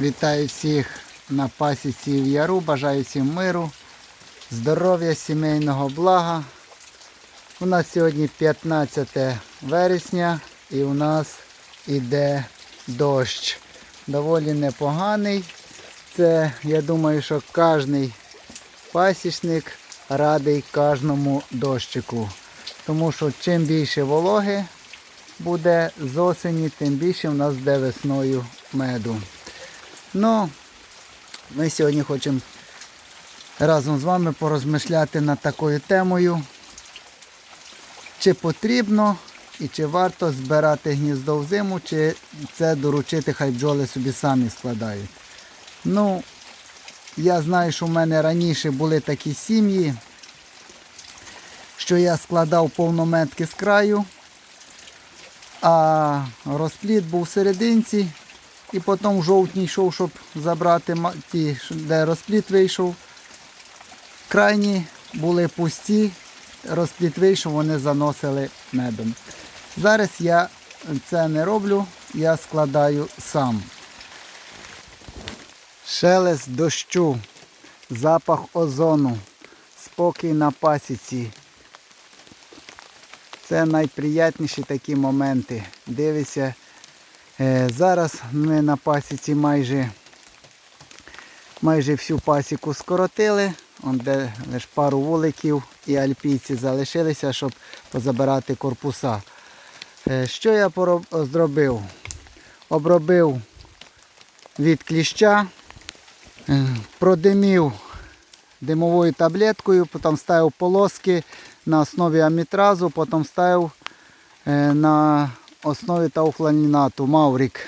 Вітаю всіх на пасіці в Яру. Бажаю всім миру, здоров'я, сімейного блага. У нас сьогодні 15 вересня і у нас іде дощ. Доволі непоганий. Це, я думаю, що кожний пасічник радий кожному дощику. Тому що чим більше вологи буде з осені, тим більше в нас буде весною меду. Ну, ми сьогодні хочемо разом з вами порозмишляти над такою темою, чи потрібно і чи варто збирати гніздо в зиму, чи це доручити, хай бджоли собі самі складають. Ну, я знаю, що в мене раніше були такі сім'ї, що я складав повнометки з краю, а розплід був в серединці. І потім в жовтні йшов, щоб забрати ті, де розпліт вийшов. Крайні були пусті, розпліт вийшов, вони заносили медом. Зараз я це не роблю, я складаю сам. Шелест дощу, запах озону, спокій на пасіці. Це найприятніші такі моменти. Дивися. Е, Зараз ми на пасіці майже, майже всю пасіку скоротили. Он де лише пару вуликів і альпійці залишилися, щоб позабирати корпуса. Е, Що я зробив? Обробив від кліща, е, продимів димовою таблеткою, потім ставив полоски на основі амітразу, потім ставив на основі тауфланінату Маврік.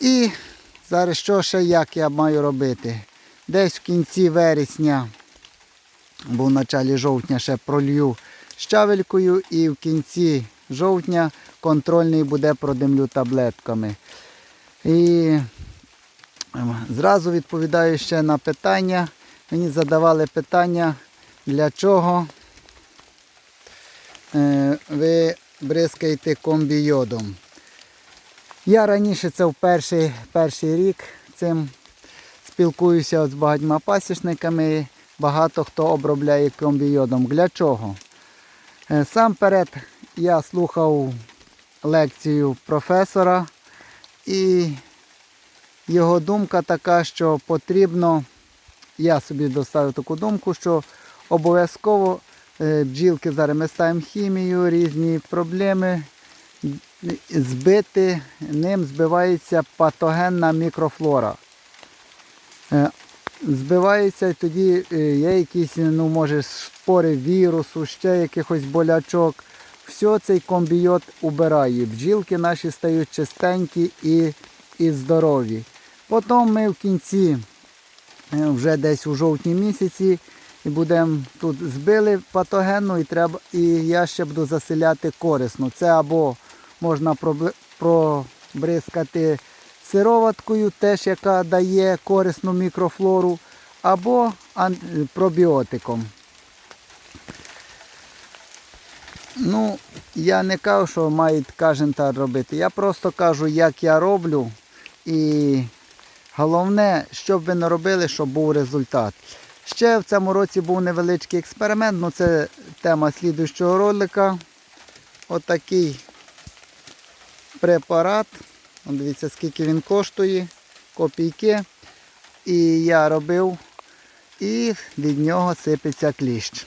І зараз що ще як я маю робити? Десь в кінці вересня, бо в началі жовтня ще пролью щавелькою і в кінці жовтня контрольний буде продимлю таблетками. І ем, зразу відповідаю ще на питання. Мені задавали питання, для чого е, ви бризкаєте комбійодом. Я раніше це в перший, перший рік цим спілкуюся з багатьма пасічниками. Багато хто обробляє комбійодом. Для чого? Е, Сам перед я слухав лекцію професора і його думка така, що потрібно, я собі доставив таку думку, що обов'язково бджілки зараз ми ставимо хімію, різні проблеми. Збити, ним збивається патогенна мікрофлора. Е, Збивається і тоді е, є якісь, ну, може, спори вірусу, ще якихось болячок. Все цей комбійот убирає. Бджілки наші стають чистенькі і, і здорові. Потім ми в кінці, е, вже десь у жовтні місяці, і будемо тут збили патогенну і треба, і я ще буду заселяти корисно. Це або можна пробризкати сироваткою, теж яка дає корисну мікрофлору, або пробіотиком. Ну, я не кажу, що має кожен так робити. Я просто кажу, як я роблю. І головне, щоб ви не робили, щоб був результат. Ще в цьому році був невеличкий експеримент, ну це тема слідуючого ролика. Отакий препарат. Дивіться, скільки він коштує, копійки. І я робив, і від нього сипеться кліщ.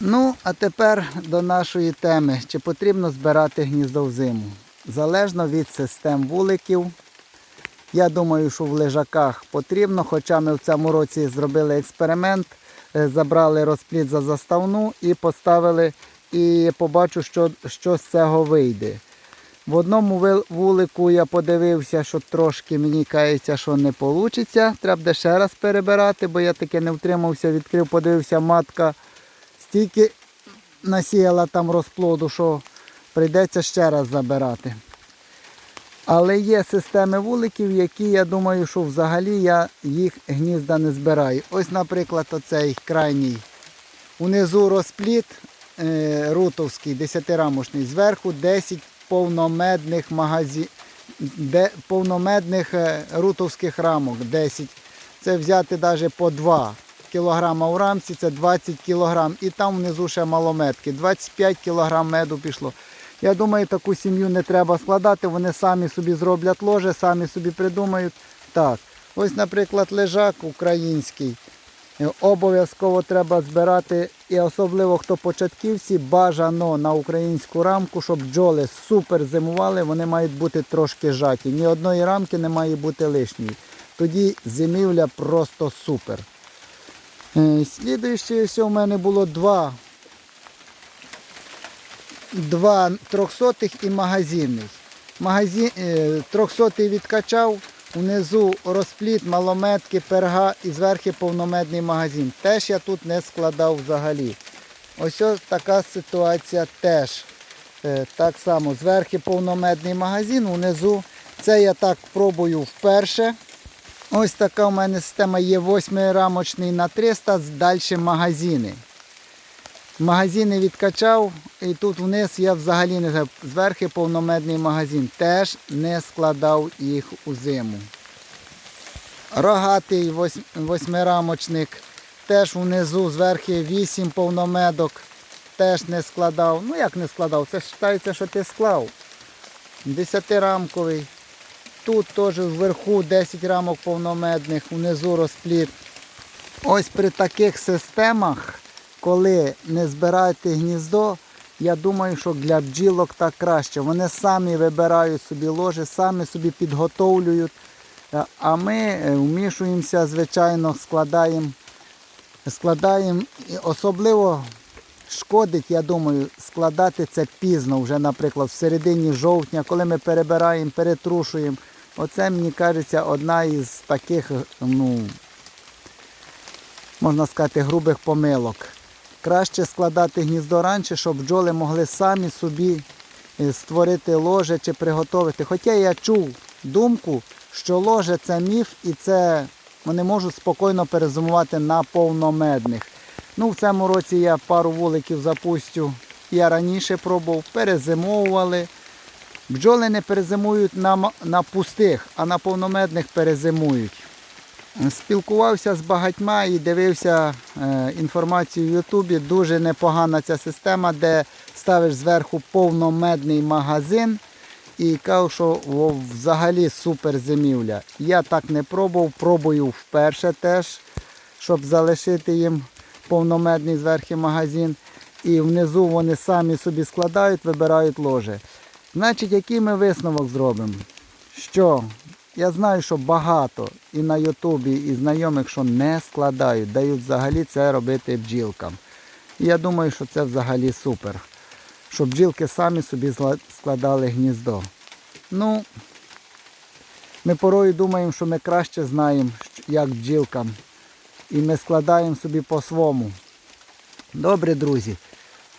Ну, а тепер до нашої теми. Чи потрібно збирати гніздо взиму? Залежно від систем вуликів. Я думаю, що в лежаках потрібно, хоча ми в цьому році зробили експеримент, е, забрали розплід за заставну і поставили, і побачу, що, що з цього вийде. В одному вулику я подивився, що трошки мені кається, що не вийде. Треба ще раз перебирати, бо я таки не втримався, відкрив, подивився, матка стільки насіяла там розплоду, що прийдеться ще раз забирати. Але є системи вуликів, які я думаю, що взагалі я їх гнізда не збираю. Ось, наприклад, оцей крайній. Унизу розпліт е, рутовський, 10-рамочний, зверху 10 повномедних магазі... де, повномедних е, рутовських рамок 10. Це взяти навіть по 2 кілограма у рамці, це 20 кілограм. І там внизу ще малометки. 25 кілограм меду пішло. Я думаю, таку сім'ю не треба складати, вони самі собі зроблять ложе, самі собі придумають. Так, ось, наприклад, лежак український. Обов'язково треба збирати, і особливо хто початківці, бажано на українську рамку, щоб бджоли супер зимували, вони мають бути трошки жаті. Ні одної рамки не має бути лишньої. Тоді зимівля просто супер. Е, Слідуюче, ось у мене було два, два трьохсотих і магазинний. Магазин, е, трьохсотий відкачав, внизу розпліт, малометки, перга і зверху повномедний магазин. Теж я тут не складав взагалі. Ось ось така ситуація теж. Е, Так само, зверху повномедний магазин, внизу. Це я так пробую вперше. Ось така у мене система є 8 рамочний на 300, далі магазини. Магазини відкачав і тут вниз я взагалі не знаю, зверху повномедний магазин. Теж не складав їх у зиму. Рогатий восьмирамочник. Теж внизу зверху 8 повномедок. Теж не складав. Ну як не складав? Це вважається, що ти склав. Десятирамковий. Тут теж вверху 10 рамок повномедних, внизу розпліт. Ось при таких системах, коли не збираєте гніздо, я думаю, що для бджілок так краще. Вони самі вибирають собі ложе, самі собі підготовлюють. Е, А ми е, вмішуємося, звичайно, складаємо. складаємо. Особливо шкодить, я думаю, складати це пізно, вже, наприклад, в середині жовтня, коли ми перебираємо, перетрушуємо. Оце, мені кажеться, одна із таких, ну, можна сказати, грубих помилок. Краще складати гніздо раніше, щоб бджоли могли самі собі е, створити ложе чи приготувати. Хоча я чув думку, що ложе це міф і це вони можуть спокійно перезимувати на повномедних. Ну, в цьому році я пару вуликів запустю. Я раніше пробував, перезимовували. Бджоли не перезимують на, на пустих, а на повномедних перезимують. Спілкувався з багатьма і дивився е, інформацію в Ютубі. Дуже непогана ця система, де ставиш зверху повномедний магазин і кажу, що взагалі супер зимівля. Я так не пробував, пробую вперше теж, щоб залишити їм повномедний зверху магазин. І внизу вони самі собі складають, вибирають ложе. Значить, який ми висновок зробимо? Що я знаю, що багато і на Ютубі, і знайомих, що не складають, дають взагалі це робити бджілкам. І я думаю, що це взагалі супер. Щоб бджілки самі собі складали гніздо. Ну, ми порою думаємо, що ми краще знаємо, як бджілкам. І ми складаємо собі по-свому. Добре, друзі.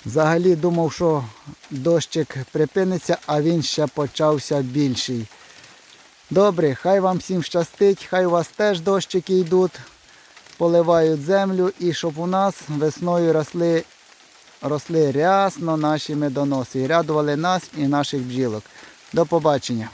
Взагалі думав, що дощик припиниться, а він ще почався більший. Добре, хай вам всім щастить, хай у вас теж дощики йдуть, поливають землю і щоб у нас весною росли, росли рясно наші медоноси і рядували нас і наших бджілок. До побачення.